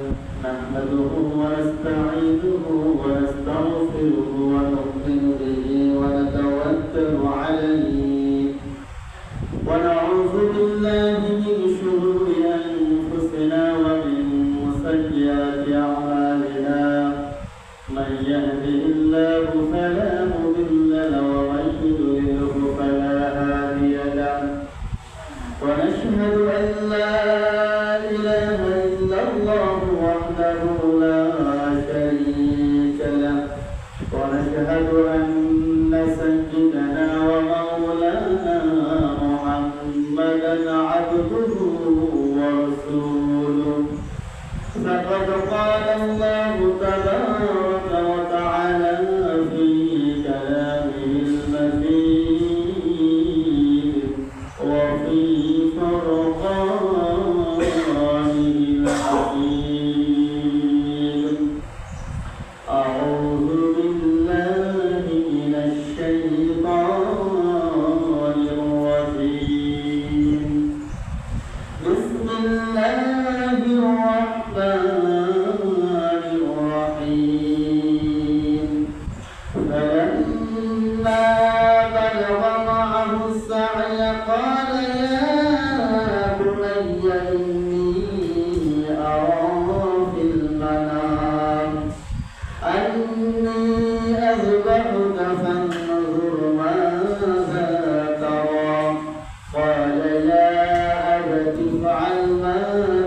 نحمده ونستعينه ونستغفره ونؤمن به ونتوكل عليه. ونعوذ وما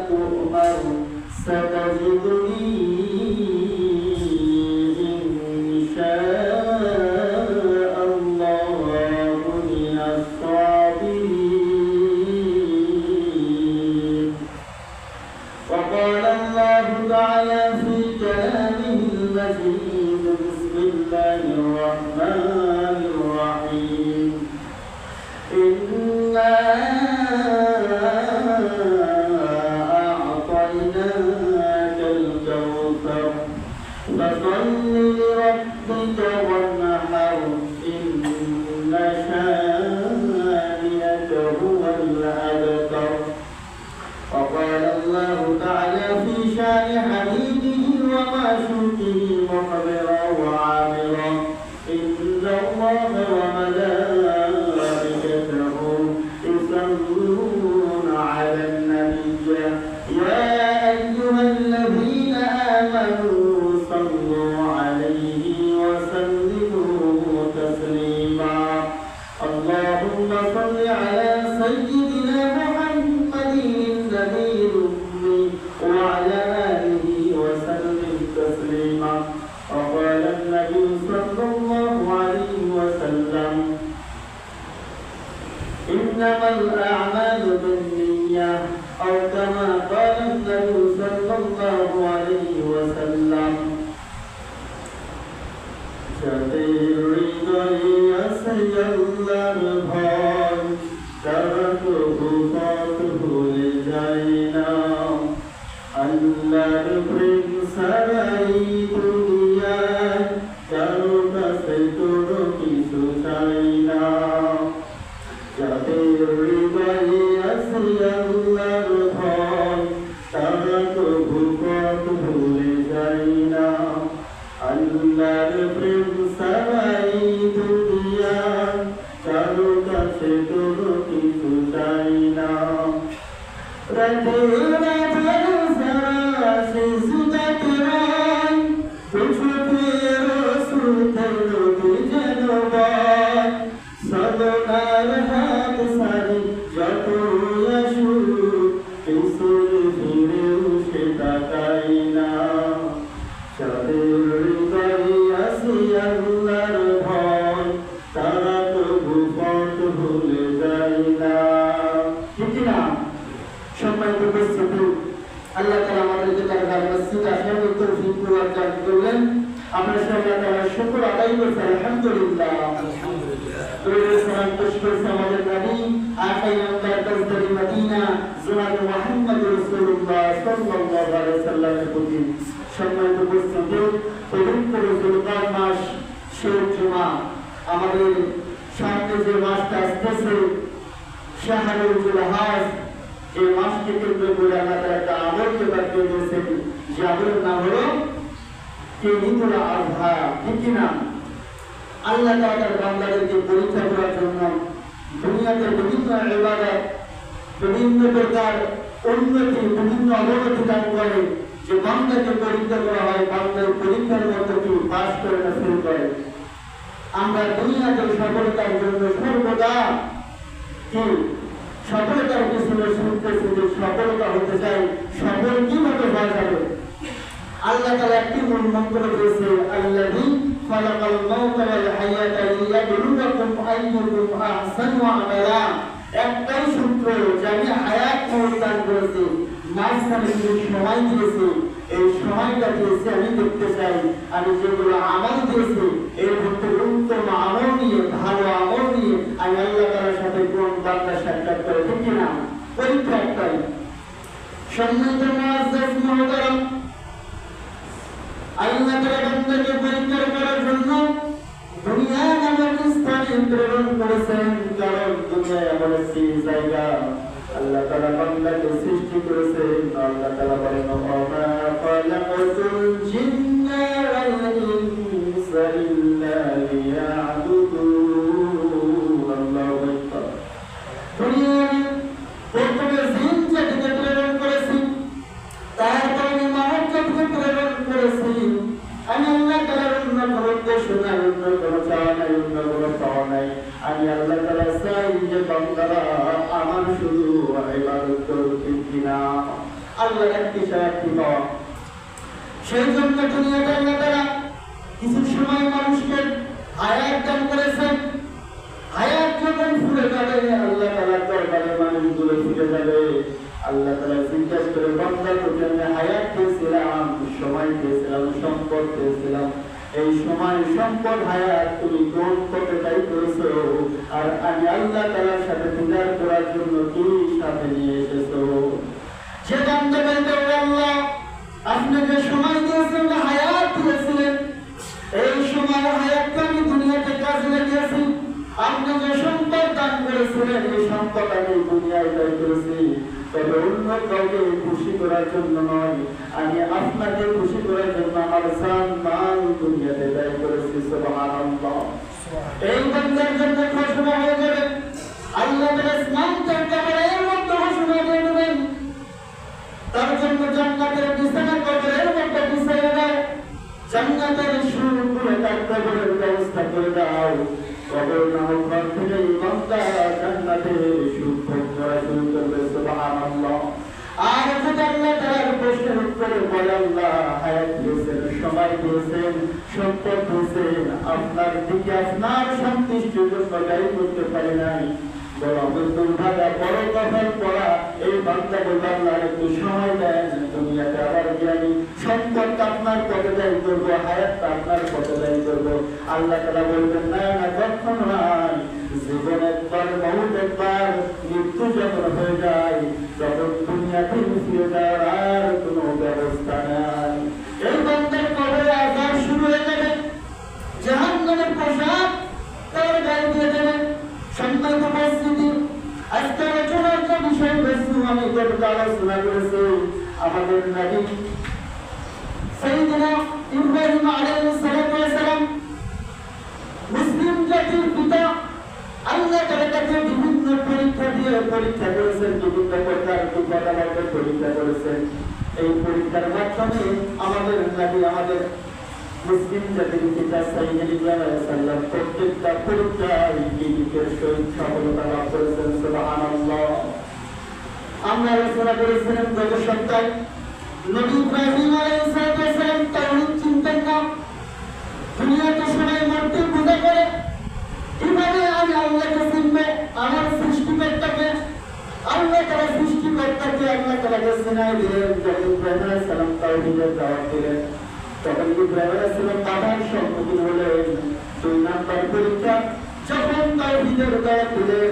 Thank you. Bum. মসজিদের পবিত্র জুলকার মাস সে জুমা আমাদের সামনে যে মাসটা আসতেছে শাহরুল জুলহাজ এই মাসকে কেন্দ্র করে আমাদের একটা আমলকে বাড়িয়ে দিয়েছেন যে আমলের নাম হলো ঈদুল আজহা ঠিক না বিভিন্ন প্রকার উন্নতি, বিভিন্ন অবনতি দান করে। যে বান্দাকে পরীক্ষা করা হয় বান্দার পরীক্ষার মতো কি পাস করে না ফেল করে। আমরা দুনিয়াতে সফলতার জন্য সর্বদা কি সফলতার পিছনে শুনতেছি যে সফলতা হতে চাই সফল কীভাবে হওয়া যাবে? আল্লাহ তাআলা একটি মূল মন্ত্র দিয়েছে খালাকাল মাউতা ওয়াল হায়াতা লিয়াবলুয়াকুম আইয়ুকুম আহসানু আমালা। একটাই সূত্র যে আমি হায়াত মৌত দান করেছি। মাঝখানে যে সময় দিয়েছি, এই সময়টা দিয়েছি আমি দেখতে চাই। আমি যেগুলো আমল দিয়েছি, এর মধ্যে উত্তম আমল নিয়ে, ভালো আমল নিয়ে আমি আল্লাহ তাআলার সাথে কোন বান্দা সাক্ষাৎ করে, ঠিক কিনা পরীক্ষা একটাই। সম্মানিত মুআজ্জাজ মহতারাম আল্লাহ তাআলা বান্দাকে পরীক্ষা করার জন্য দুনিয়া নামক স্থানে প্রেরণ করেছেন, কারণ দুনিয়া এমন একটি জায়গা। আল্লাহ তাআলা বান্দাকে সৃষ্টি করেছেন আল্লাহ তাআলা বলেন ওমা খালাকাতুল জিন্না ওয়াল ইনসা ইল্লা লিয়াবুদুন আল্লাহু আকবার। দুনিয়ায় প্রথমে জিন জাতিকে প্রেরণ করেছি, তারপর আমি মানব জাতিকে প্রেরণ করেছি। আমি আল্লাহ তাআলার অন্য যে বান্দারা আল্লাহ কিছু সময় মানুষকে হায়াত দান করেছেন হায়াত যখন ফুরে যাবে আল্লাহ তাআলার দরবারে মানুষগুলো ফিরে যাবে আল্লাহ তাআলা জিজ্ঞাসা করে বান্দা তোকে আমি হায়াত দিয়েছিলাম সময় দিয়েছিলাম সম্পদ দিয়েছিলাম এই সময় সম্পদ হায়াত তুমি কোন পথে তাই করেছ। আর আমি আল্লাহ তাআলার সাথে দিদার করার জন্য কি সাথে নিয়ে এসেছ? যে আল্লাহ, আপনি যে সময় দিয়েছেন হায়াত দিয়েছিলেন, এই সময় হায়াতকে আমি দুনিয়াতে আপনি যে সম্পদ দান করেছিলেন, এই সম্পদ আমি দুনিয়ায় ব্যয় করেছি। তবে অন্য কাউকে খুশি করার জন্য নয়। আমি আপনাকে খুশি করার জন্য আমার সান মাল দুনিয়াতে ব্যয় করেছি, সুবহানাল্লাহ। এই বান্দার জন্য ঘোষণা হয়ে যাবে। আল্লাহ তাআলা স্নান করতে পারে এর মধ্যে ঘোষণা দিয়ে দেবেন। তার জন্য জান্নাতের বিছানা কবরের মধ্যে বিছাইয়ে দাও। জান্নাতের তার কবরের ব্যবস্থা করে দাও। কবর নামক ঘর থেকে ইমামটা জান্নাতের সুখ ভোগ করা শুরু করবে সুবহানাল্লাহ আর যদি আল্লাহ তাআলার প্রশ্নের উত্তরে বলে আল্লাহ হায়াত দিয়েছেন সময় দিয়েছেন সম্পদ দিয়েছেন আপনার দিকে আপনার সন্তুষ্টির জন্য গাড়ি করতে পারে নাই বড় কপাল পড়া, এই বান্দা বলল আল্লাহ একটু সময় দেন দুনিয়াতে আবার জ্ঞানী। দায়ী দায়ী না না মৃত্যু যখন হয়ে যায়, তখন দুনিয়াতে ফিরে যাওয়ার আর কোনো ব্যবস্থা নাই এই বান্দার কবরে আজাব শুরু হয়ে যাবে জাহান্নামের পোশাক তার গায়ে দিয়ে দেবে সম্মানিত উপস্থিতি আজকে আলোচনার যে বিষয়বস্তু আমি গতকাল আলোচনা করেছি, আমাদের নবী সাইয়েদনা ইব্রাহিম আলাইহিস সালাম মুসলিম জাতির পিতা আল্লাহ তাআলা তাকে বিভিন্ন পরীক্ষা দিয়ে পরীক্ষা করেছেন, বিভিন্ন প্রকার বিপদাবাদের পরীক্ষা করেছেন। এই পরীক্ষার মাধ্যমে আমাদের নবী আমাদের মুসলিম জাতির পিতা সাইয়েদ ইব্রাহিম আলাইহিস সালাম প্রত্যেকটা পরীক্ষায় সহিত সফলতা লাভ করেছেন, সুবহানাল্লাহ। আমরা আলোচনা করেছিলাম গত সপ্তাহে। নবী ইব্রাহিম আলাইহিস সালাম তাওহীদ চিন্তেন না দুনিয়াতে সবাই মরতে পূজা করে। কীভাবে আমি আল্লাহকে চিনবে, আমার সৃষ্টিকর্তাকে, আল্লাহ তারা সৃষ্টিকর্তাকে আল্লাহ তালাকে চিনাই দিলেন যখন ইব্রাহিম আলাইহিস সালাম তাওহীদের দাওয়াত দিলেন। তখন ইব্রাহিম আলাইহিস সালাম বাধার সম্মুখীন হলেন? দুই নাম্বার পরীক্ষা, যখন তাওহীদের দাওয়াত দিলেন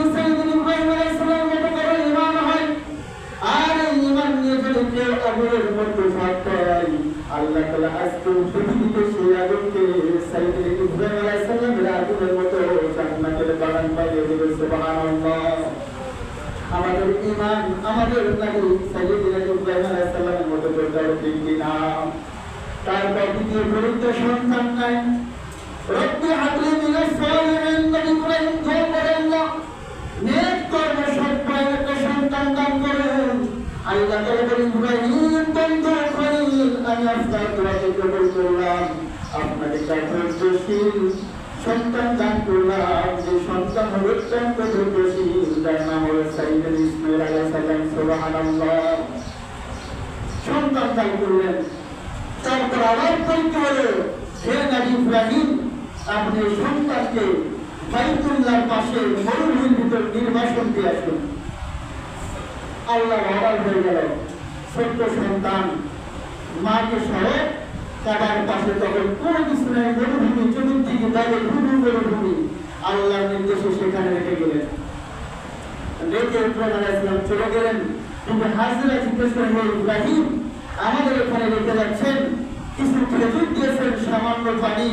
একটু পৃথিবীতে সেই আগুনকে সাইকেল ইব্রাহিম আলাইহিস সালামের আগুনের মতো জান্নাতের বাগান বানিয়ে দেবে, সুবহানাল্লাহ। আমাদের ঈমান, আমাদের নবী সাইয়েদনা ইব্রাহিম আলাইহিস মতো করতে হবে ঠিক কিনা? তারপর দ্বিতীয় পরিত্য সন্তান নাই। রব্বি হাবলি মিনাস সালিহিন, নবী ইব্রাহিম দোয়া করেন না নেক কর্ম সৎ একটা সন্তান দান করেন। আল্লাহ তাআলা বলেন, ইব্রাহিম বন্ধু খলিল আমি আপনার দোয়াকে কবুল করলাম আপনাকে কার্যশীল সন্তান দান করলাম যে সন্তান হল অত্যন্ত ধৈর্যশীল যার নাম হল সাইদুল ইসমাইল আলাইহিস সালাম সুবহানাল্লাহ সন্তান দান করলেন তারপর আবার পরীক্ষা হলো হে নবী ইব্রাহিম আপনি সন্তানকে বাইতুল্লাহর পাশে মরুভূমির ভিতর নির্বাসন দিয়ে আসুন আল্লাহ অবাক হয়ে গেল ছোট্ট সন্তান মাকে সহ কাবার পাশে তখন কোন কিছু নেই মরুভূমি চতুর্দিকে তাদের ভূমি মরুভূমি আল্লাহর নির্দেশে সেখানে রেখে গেলেন। রেখে সামান্য পানি।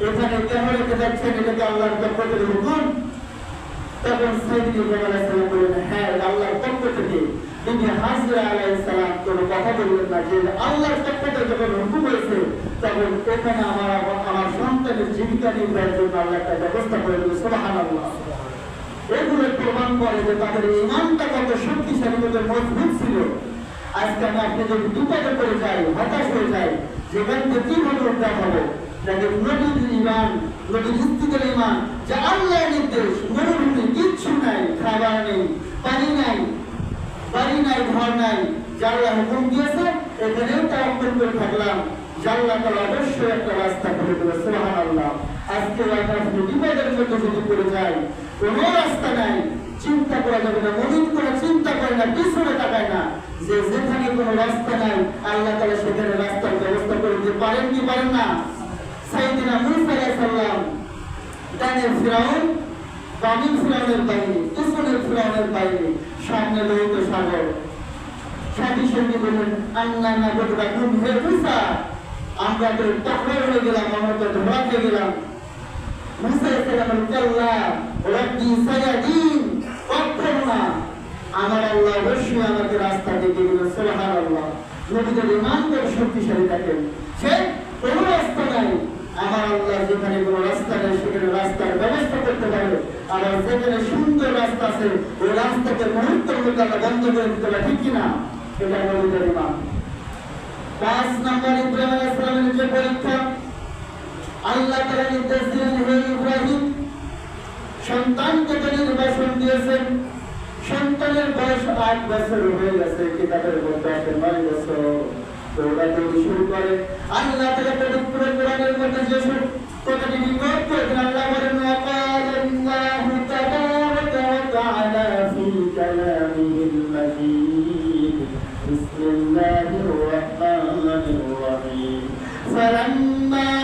এখানে কেন রেখে যাচ্ছেন? এটাকে আল্লাহর পক্ষ থেকে হুকুম? তখন হ্যাঁ আল্লাহর পক্ষ থেকে। বিবি হাজরা আলাইহিস সালাম কোনো কথা বললেন না, যে আল্লাহর পক্ষ থেকে যখন হুকুম হয়েছে তখন এখানে আমার আমার সন্তানের জীবিকা নির্বাহের জন্য আল্লাহ একটা ব্যবস্থা করে দিল সুবহানাল্লাহ। এগুলো প্রমাণ করে যে তাদের ইমানটা কত শক্তিশালী, কত মজবুত ছিল। আজকে আমি আপনি যদি বিপদে পড়ে যাই, হতাশ হয়ে যাই, যেখান থেকে কীভাবে উদ্ধার হব দেখেন, নবীর ইমান নবীর স্ত্রীদের ইমান যে আল্লাহর নির্দেশ, মরুভূমি, কিচ্ছু নাই, খাবার নেই, পানি নাই বাড়ি নাই, ঘর নাই। জাল্লা হুকুম দিয়েছে, এখানেও তাওয়াক্কুল করে থাকলাম। অবশ্যই একটা রাস্তা দেবে সুবহানাল্লাহ। আজকে মধ্যে যদি কোনো রাস্তা নাই। চিন্তা করা যাবে না করে চিন্তা করে না, পিছনে তাকায় না। যে যেখানে কোনো রাস্তা নাই, আল্লাহ তাআলা সেখানে রাস্তার ব্যবস্থা করে দিতে পারেন কি পারেন না? সাইয়েদিনা মুসা আলাইহিস সালাম ফিরাউন বামে ফিরাউনের বাহিনী পিছনের ফিরাউনের বাহিনী সামনে লোহিত সাগর। সাথী সঙ্গে বললেন আন্না না গোটা ঘুম হে মুসা, আমরা তো টকর হয়ে গেলাম, আমরা তো ধরা খেয়ে গেলাম। আমার আল্লাহ অবশ্যই আমাকে রাস্তা দেখিয়ে দিল সুবহান আল্লাহ নবীদের ইমান শক্তিশালী থাকেন। সে কোনো রাস্তা নাই। আমার আল্লাহ যেখানে কোনো রাস্তা নেই, সেখানে রাস্তার ব্যবস্থা করতে পারে। আর যেখানে সুন্দর রাস্তা আছে। ওই রাস্তাকে মুহূর্তের মধ্যে আমরা বন্ধ করে দিতে পারি, ঠিক কিনা? এটা নবীদের ইমান পাঁচ নম্বর ইব্রাহিম আলাইহিস যে পরীক্ষা, আল্লাহ তাআলা নির্দেশ দিলেন, হে ইব্রাহিম, সন্তানকে তো নির্বাসন দিয়েছেন। সন্তানের বয়স আট বছর হয়ে গেছে, কিতাবের মধ্যে আছে নয় বছর। দৌড়াতে শুরু করে। আল্লাহ তাআলা পবিত্র কোরআনের মধ্যে যে কথাটি নিকট করেছেন আল্লাহ বলেন فلما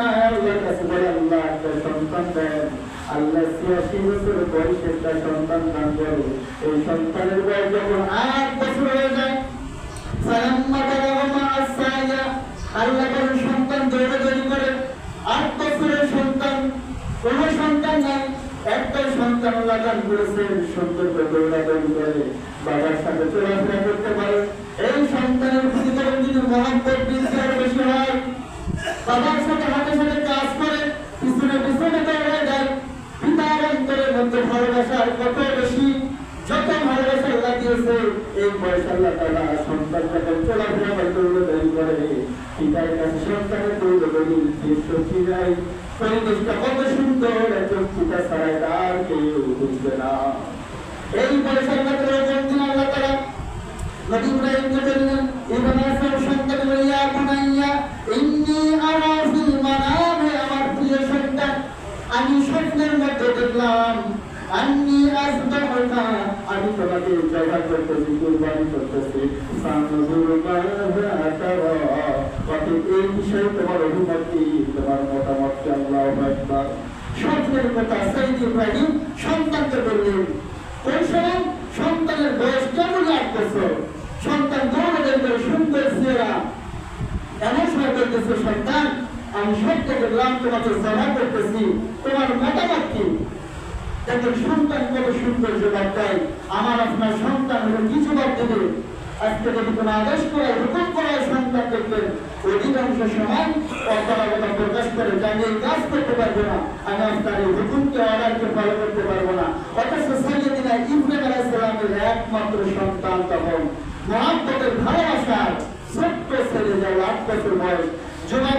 সন্তান আল্লাহর কাছে বলে আল্লাহ একটা সন্তান দেন। আল্লাহ 86 বছর বয়সে একটা সন্তান দান করে। এই সন্তানের বয়স যখন আট বছর যায় ফালাম্মা বালাগা মা'আ সা'য়া আল্লাহ তাআলা সন্তান দৌড়াদৌড়ি করে, আট বছরের সন্তান, কোন সন্তান একটা সন্তান লাগান করেছেন করে এই সন্তানের প্রতি যদি মহাব্বত বেশি হয়, বাবার সাথে হাতে সাথে কাজ করে পিছনে পিছনে দৌড়ায় দেয় পিতার অন্তরের মধ্যে ভালোবাসার কত বেশি যত ভালোবাসা আল্লাহ দিয়েছে এই বয়স আল্লাহ এই পরিসংখ্যান দিন আল্লাহ তারা নবী ইব্রাহিমকে বললেন ইব্রাহিমের সন্তান বলিয়া বুনাইয়া ইন্নী আরা আমি স্বপ্নের মধ্যে দেখলাম। আন্নি আসবাহুকা আমি তোমাকে জবাই করতেছি কুরবানি করতেছি। এই বিষয়ে তোমার অভিমত তোমার মতামত কি আল্লাহু আকবার? স্বপ্নের কথা সাইদ ইব্রাহিম সন্তানকে বললেন ওই সময় সন্তানের বয়স কেমন বছর সন্তান করে সুন্দর চেহারা এমন সময় করতেছে সন্তান আমি সত্য বললাম তোমাকে জমা করতেছি। তোমার মতামত কি? দেখেন সন্তান কত সুন্দর জবাব দেয়। আমার, আপনার সন্তান হলো কি জবাব দেবে? আজকে যদি কোনো আদেশ করায়, হুকুম করায় সন্তান দেখবেন, অধিকাংশ সময় অপরাগতা প্রকাশ করে যে এই কাজ করতে পারব না। আমি আপনার এই হুকুমকে অর্ডারকে ফলো করতে পারব না। অথচ সাইয়েদিনা ইব্রাহিম আলাইহিস সালামের একমাত্র সন্তান তখন। মহাব্বতের ভালোবাসার ছোট্ট ছেলে যাও আট বছর বয়স? জবাব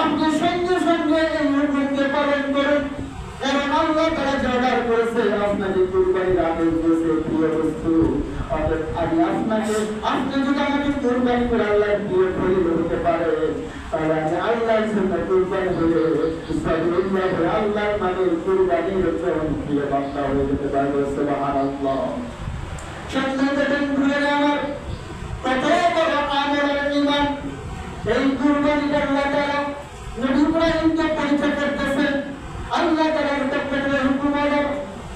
আপনি সঙ্গে সঙ্গে এই হুকুমকে পালন করুন। কারণ আল্লাহ তারা অর্ডার করেছে, আপনাকে কুরবানির আদেশ দিয়েছে প্রিয় বস্তু। অতএব আমি আপনাকে, আপনি যদি আমাকে কুরবানি করে আল্লাহর প্রিয় খলিল হতে পারে তাহলে আমি আল্লাহর জন্য কুরবানি সাবিলিল্লাহ হয়ে আল্লাহর নামের কুরবানির জন্য প্রিয় বান্দা হয়ে যেতে পারব। সুবহানাল্লাহ। সন্তানদের ঘুরে আমার কত বড় আমলের ইমান, এই কুরবানিটা আল্লাহ নবী ইব্রাহিমকে পরীক্ষা করতেছেন আল্লাহ তাআলার পক্ষ থেকে হুকুম হলো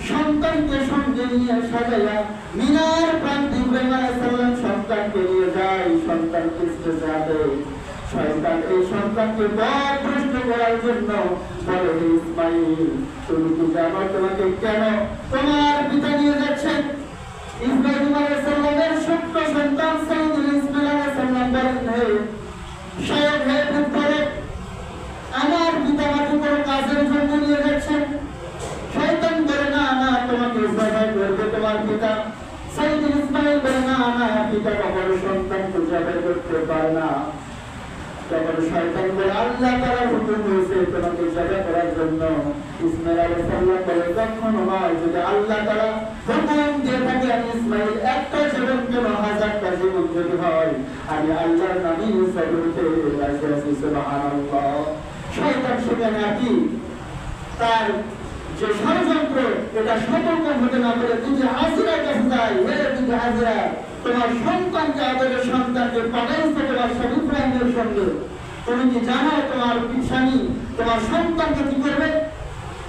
সন্তানকে সঙ্গে নিয়ে সাজাইয়া মিনার প্রান্তে ইব্রাহিম আলাইহিস সালাম সন্তানকে নিয়ে যায় সন্তানকে সাজাতে শয়তান এই সন্তানকে পথ ভ্রষ্ট করার জন্য বলে ইসমাইল তুমি কি জানো তোমাকে কেন সন্তান আমার পিতা মাকে কোনো কাজের জন্য নিয়ে যাচ্ছেন শয়তান বলে না না তোমাকে জবাই করবে তোমার পিতা সাইদুল ইসমাইল বলে না না পিতা কখনো সন্তানকে জবাই করতে পারে না তখন শয়তান বলে আল্লাহ তাআলার হুকুম হয়েছে তোমাকে জবাই করার জন্য ইসমাইল আলাইহিস সালাম বলে কখনো নয় যদি আল্লাহ তাআলা হুকুম দিয়ে থাকে আমি ইসমাইল একটা জীবন কেন হাজারটা জীবন যদি হয় আমি আল্লাহর নামই সবরতে রাজি আছি সুবহানাল্লাহ শয়তান সেখানে কি তার যে ষড়যন্ত্র, এটা সতর্ক হতে না পারে তুমি হাজিরার কাছে যাই হে তুমি হাজিরা, তোমার সন্তানকে আদরের সন্তানকে পাঠাইছে তোমার স্বামী ইব্রাহিমের সঙ্গে। তুমি কি জানো তোমার স্বামী তোমার সন্তানকে কি করবে?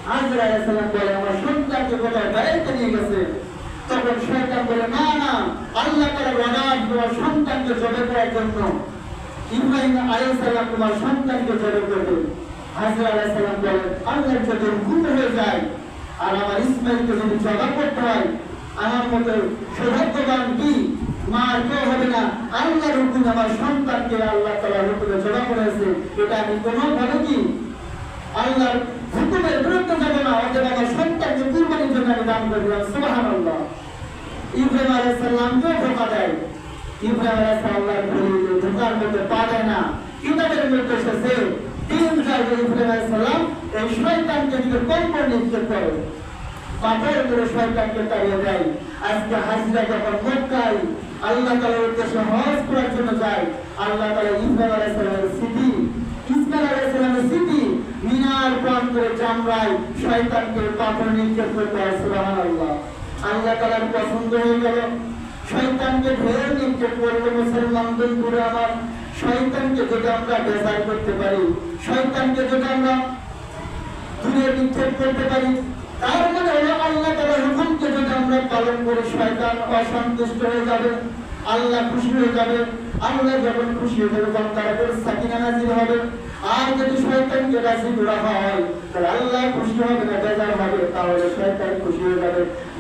হাজিরা আলাইসালাম বলে, আমার সন্তানকে কোথায় বেড়াইতে নিয়ে গেছে। তখন শয়তান বলে, না না, আল্লাহ তারা অনাথ তোমার সন্তানকে জবে করার জন্য ইব্রাহিম আলাইহিস সালাম তোমার সন্তানকে জবে করবে। হাজরা আলাইহিস সালাম বলেন, আল্লাহর যদি হুকুম হয়ে যায়। আর আমার ইসমাইলকে যদি জবা করতে হয়, আমার মতো সৌভাগ্যবান কি? মা কেউ হবে না। আল্লাহর হুকুম আমার সন্তানকে আল্লাহ তাআলার হুকুমে জবা করেছে। এটা আমি কোনো ভালো কি? আল্লাহর হুকুমের বিরুদ্ধে যাব না। অতএব আমার সন্তানকে কুরবানির জন্য আমি দান করে দিলাম সুবহানাল্লাহ। ইব্রাহিম আলাইহিস সালামকে ধোকা দেয়। ইব্রাহিম আলাইহিস সালাম বলে ধোকার মধ্যে পা দেয় না কিতাবের মধ্যে এসেছে তিন জায়গায় ইব্রাহিম আলাইহিস সালাম এই শয়তানকে দিকে কল্প নিক্ষেপ করে পাথর করে শয়তানকে তাড়িয়ে দেয় আজকে হাজিরা যখন আল্লাহ পছন্দ হয়ে গেল। শয়তানকে ঢের নিক্ষেপ করবে মুসলমানদের পুরো আমার। শয়তানকে যদি আমরা বেজার করতে পারি, শয়তানকে যদি আমরা দূরে নিক্ষেপ করতে পারি, তার মানে হলো আল্লাহ তাআলার হুকুমকে যদি আমরা পালন করি, শয়তান অসন্তুষ্ট হয়ে যাবে, আল্লাহ খুশি হয়ে যাবে, আল্লাহ যখন খুশি হয়ে যাবে, তখন তার উপর সাকিনা নাজিল হবে। আর যদি শয়তানকে রাজি করা হয়, তাহলে আল্লাহ খুশি হবে না, বেজার হবে, তাহলে শয়তান খুশি হয়ে যাবে।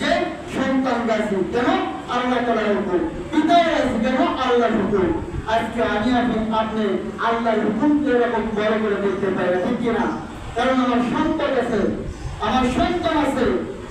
যে সন্তান গাছি কেন আল্লাহ তালার হুকুম। পিতা গাছি কেন আল্লাহর হুকুম। আজকে আমি আপনি আপনি আল্লাহর হুকুমকে এরকম বড় করে দেখতে পাই ঠিক কিনা? কারণ আমার সন্তান আছে, আমার সন্তান আছে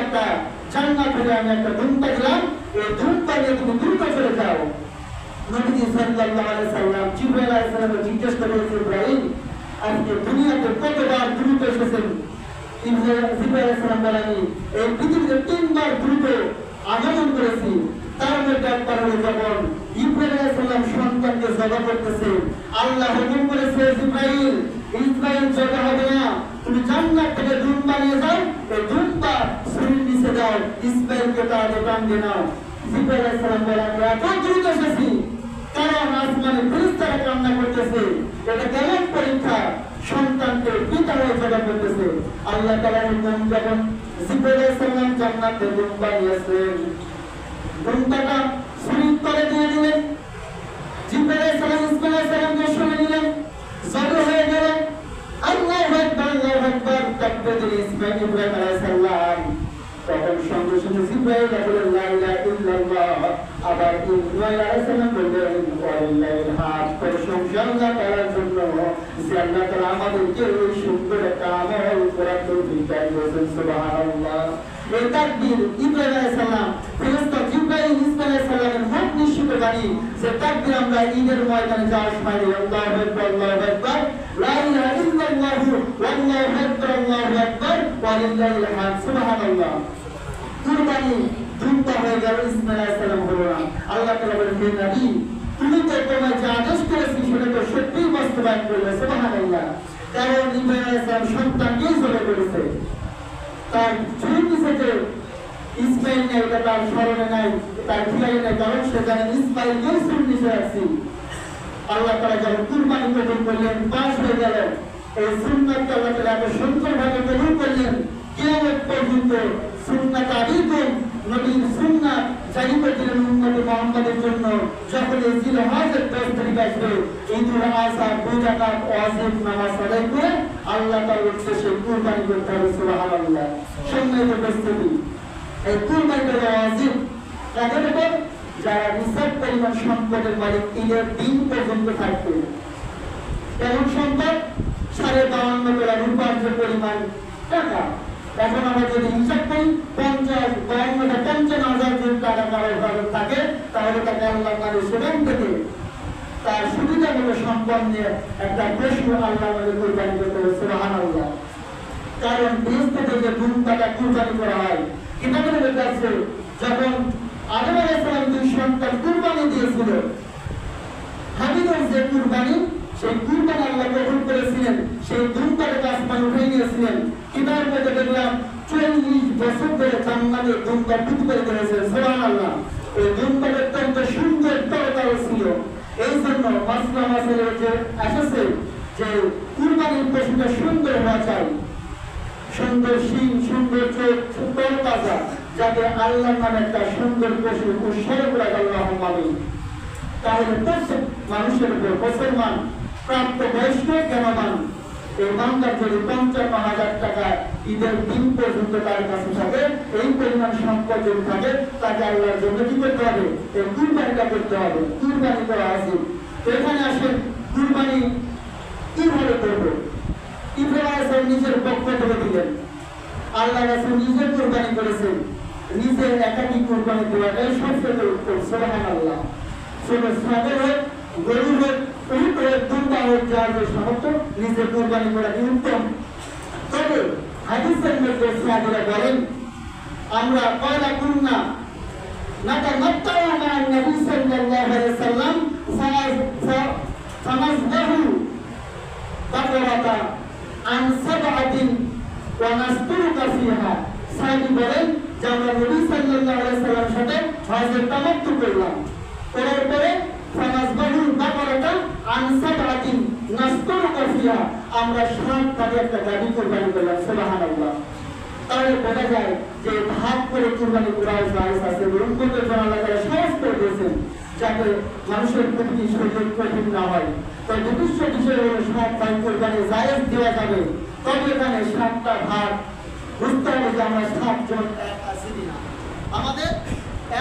জিবরাইল ধূমটা একটা জান্নাত থেকে আমি একটা ধূমটা দিলাম এই ধূমটা নিয়ে তুমি দ্রুত চলে যাও নবীজি সাল্লাল্লাহু আলাইহি সাল্লাম জিবরাইল আলাইহিস সালামকে জিজ্ঞেস করেছে ইব্রাহিম আজকে দুনিয়াতে কতবার দ্রুত এসেছেন জিবরাইল আলাইহিস সালাম বলেন আমি এই পৃথিবীতে তিনবার দ্রুত আগমন করেছি তার মধ্যে একবার হলো যখন ইব্রাহিম আলাইহিস সালাম সন্তানকে জবা করতেছে আল্লাহ হুকুম করেছে জিবরাইল ইসমাইল জবা হবে না তুমি জান্নাত থেকে দুম্বা নিয়ে যাও এই দুম্বা শরীর নিচে দাও ইসমাইলকে তার দোকান দিয়ে নাও জিবরাইল আলাইহিস সালাম বলেন আমি এত দ্রুত এসেছি কারণ আসমানে ফেরেশতারা কান্না করতেছে, এটা কেমন পরীক্ষা, সন্তানকে পিতা হয়ে জবা করতেছে আল্লাহ তাআলা হুকুম যখন জিবরাইল আলাইহিস সালাম জান্নাত থেকে দুম্বা নিয়েছেন দুম্বাটা শরীর তলে দিয়ে দিলেন। জিবরাইল আলাইহিস সালাম ইসমাইল আলাইহিস সালামকে শুনে নিলেন জবে হয়ে আকবার আল্লাহু আকবার তাকবীর দিলেন ইসমাইল ইব্রাহিম আলাইহিস সালাম তখন সঙ্গে সঙ্গে জিব্রাইল বললেন লা ইলাহা ইল্লাল্লাহ আবার ইসমাইল আলাইহিস সালাম বললেন ওয়ালিল্লাহিল হামদ প্রশংসা আল্লাহ তাআলার জন্য যে আল্লাহ তাআলা আমাদেরকে এই সুন্দর একটা আমল করার তৌফিক দান করেছেন সুবহানাল্লাহ এই তাকবীর ইব্রাহিম আলাইহিস সালাম ফেরেশতা জিব্রাইল ইসমাইল আলাইহিস সালামের মুখ নিঃসৃত বাণী যে তাকবীর আমরা ঈদের ময়দানে যাওয়ার সময় দিই আল্লাহু আকবার আল্লাহু আকবার লা ইলাহা ইল্লাল্লাহ ওয়াল্লাহু আকবার আল্লাহু আকবার ওয়ালিল্লাহিল হামদ সুবহানাল্লাহ কুরবানি ধূমটা হয়ে গেল ইসমাইল আলাইহিস হলো না আল্লাহ তাআলা বলেন হে নবী তুমি তো তোমার যে আদেশ করেছি সেটা তো সত্যিই বাস্তবায়ন করলে সুবহানাল্লাহ কারণ তার স্মরণে নাই, তার খেয়ালে নাই কারণ সে জানে ইসমাইলকেই আল্লাহ তাআলা যখন কুরবানি কবুল করলেন, পাশ হয়ে গেল এই সুন্নাতকে আল্লাহ তাআলা এত সুন্দরভাবে কবুল করলেন। কিয়ামত পর্যন্ত সুন্নাত আবিকুম নবীর সুন্নাত জারি করে দিলেন উম্মত মুহাম্মাদের জন্য। যখন এই জিলহজের দশ তারিখ আসবে, ঈদুল দুই রাকাত ওয়াজিব, নামাজ আদায় করে আল্লাহ তাআলার উদ্দেশ্যে কুরবানি করতে হবে সুবহানাল্লাহ। সম্মানিত উপস্থিতি, এই কুরবানিটা ওয়াজিব। কাদের উপর যারা নিসাব পরিমাণ সম্পদের মালিক ঈদের দিন পর্যন্ত থাকবে এমন সম্পদ সাড়ে বাউন্ন রূপার যে পরিমাণ টাকা। এখন আমরা যদি হিসাব করি, পঞ্চাশ বাউন্নটা পঞ্চান্ন হাজার যদি টাকা কারও ঘরে থাকে, তাহলে তাকে আল্লাহ তাদের সেখান থেকে তার সুবিধা মতো সম্পদ নিয়ে একটা পশু আল্লাহ আমাদের কোরবানি করতে হবে সুবাহান আল্লাহ কারণ দেশ থেকে যে গুণ টাকা কুরবানি করা হয়, কিতাবের মধ্যে যখন আদম আলাইহিস সালাম দুই সন্তান কুরবানি দিয়েছিল। হাবিবের যে কুরবানি, সেই কুরবানি আল্লাহ কবুল করেছিলেন। সেই দুমটাকে আসমান উঠে নিয়েছিলেন। কিতাবের মধ্যে দেখলাম সুন্দর সিং সুন্দর চোখ সুন্দর তাজা যাতে আল্লাহ নামে একটা সুন্দর পশু উৎসর্গ করা আল্লাহ মামি তাহলে প্রত্যেক মানুষের উপর মুসলমান, প্রাপ্ত বয়স্ক জ্ঞানমান এই বাংলার যদি পঞ্চান্ন হাজার টাকা ঈদের দিন পর্যন্ত তার কাছে থাকে, এই পরিমাণ সম্পদ যদি থাকে, তাকে আল্লাহর জন্য কি করতে হবে? এই কুরবানিটা করতে হবে। কুরবানি করা আছে এখানে আসেন কুরবানি কীভাবে করব? ইব্রাহিম নিজের পক্ষ থেকে দিলেন। আল্লাহ রাসূল নিজে কুরবানি করেছেন। নিজের একাকি কুরবানি দেওয়াটাই সবচেয়ে উত্তম সুবহানাল্লাহ শুধু ছাগল হোক গরু হোক উট হোক দুর্বা হোক যার যে সামর্থ্য নিজে কুরবানি করা কি উত্তম তবে হাদিসের মধ্যে সাহাবীরা বলেন আমরা কয়লা কুন্না نتمتع مع النبي صلى الله عليه وسلم فنصبه بقرة عن سبعة ونسترك فيها সাহাবী বলেন যে আমরা নবী সাল্লাল্লাহু আলাইহি সাল্লামের সাথে হজের তামাত্তু করলাম। করার পরে ফানাসবাহুল বাকারাতা আন সাবআতিন নাস্তুরুকা ফিহা আমরা সাত ভাগে একটা গাড়ি কোরবানি করলাম, সুবহানাল্লাহ। তাহলে বোঝা যায় যে ভাগ করে কুরবানি করা জায়েজ আছে এবং করতে আল্লাহ তাআলা সহজ করে দিয়েছেন, যাতে মানুষের প্রতি শরীর কঠিন না হয়। তো নির্দিষ্ট বিষয় হলো সাত ভাগ কোরবানি জায়েজ দেওয়া যাবে। তবে এখানে সাতটা ভাগ বুঝতে হবে যে আমরা সাতজন আছি কিনা আমাদের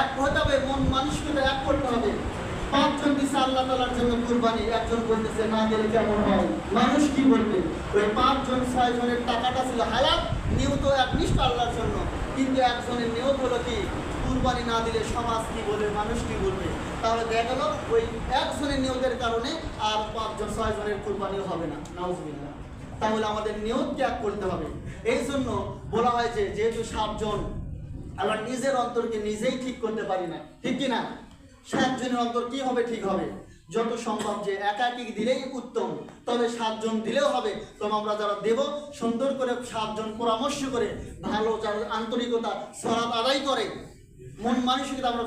এক হতে হবে, মন মানুষকে এক করতে হবে। পাঁচজন দিছে আল্লাহ তালার জন্য কুরবানি, একজন বলতেছে, না দিলে কেমন হয়? মানুষ কি বলবে? ওই পাঁচজন ছয় জনের টাকাটা ছিল হালাল নিয়ত একনিষ্ঠ আল্লাহর জন্য। কিন্তু একজনের নিয়ত হলো কি? কুরবানি না দিলে সমাজ কি বলবে, মানুষ কি বলবে? তাহলে দেখা গেল, ওই একজনের নিয়তের কারণে আর পাঁচজন ছয় জনের হবে না। নাউজবিল্লাহ। তাহলে আমাদের নিয়ত ত্যাগ করতে হবে। এই জন্য বলা হয় যে, যেহেতু সাতজন আবার নিজের অন্তরকে নিজেই ঠিক করতে পারি না। ঠিক কি না সাতজনের অন্তর কি হবে? ঠিক হবে। যত সম্ভব যে একাকি দিলেই উত্তম। তবে সাতজন দিলেও হবে। তবে আমরা যারা দেব, সুন্দর করে সাতজন পরামর্শ করে, ভালো যারা আন্তরিকতা সরাত আদায় করে, মন মানসিকতা আমরা